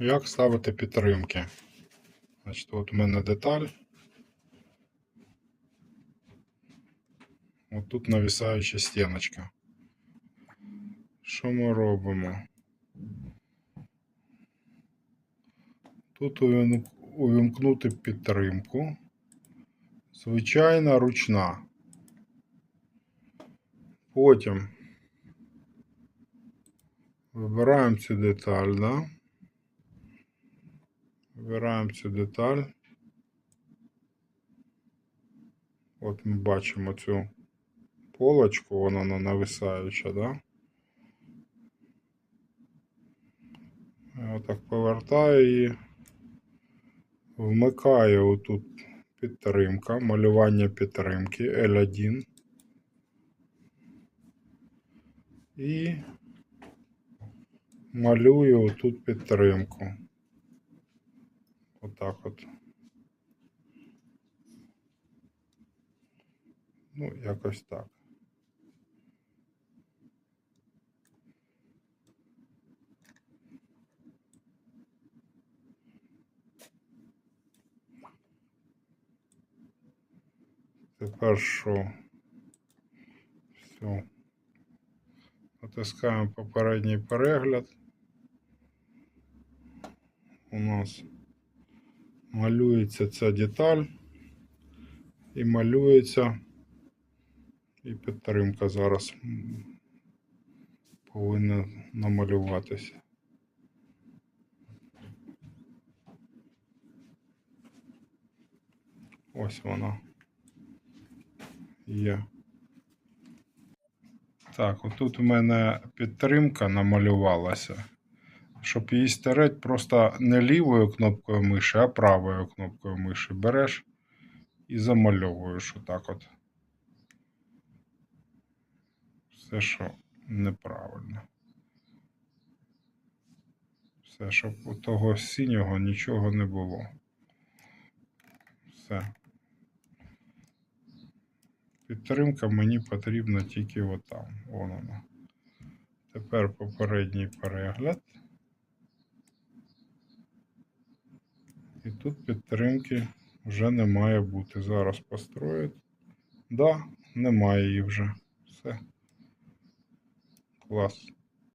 Як ставити підтримки? Значить, от у мене деталь. От тут нависаюча стіночка. Що ми робимо? Тут увімкнути підтримку. Звичайна ручна. Потім вибираємо цю деталь, да? Вибираємо цю деталь. От ми бачимо цю полочку, вона на- нависаюча, да? Я Отак повертаю її. Вмикаю отут підтримка, малювання підтримки L1. І малюю отут підтримку. Отак от. Ну, якось так. Тепер що? Все. Натискаємо попередній перегляд. У нас малюється ця деталь і малюється і підтримка зараз повинна намалюватися. Ось вона є. Так, отут у мене підтримка намалювалася. Щоб її стереть, просто не лівою кнопкою миші, а правою кнопкою миші береш і замальовуєш отак от. Все, що неправильно. Все, щоб у того синього нічого не було. Все. Підтримка мені потрібна тільки отам. Вон вона. Тепер попередній перегляд. І тут підтримки вже не має бути. Зараз построїть. Да, немає її вже. Все. Клас.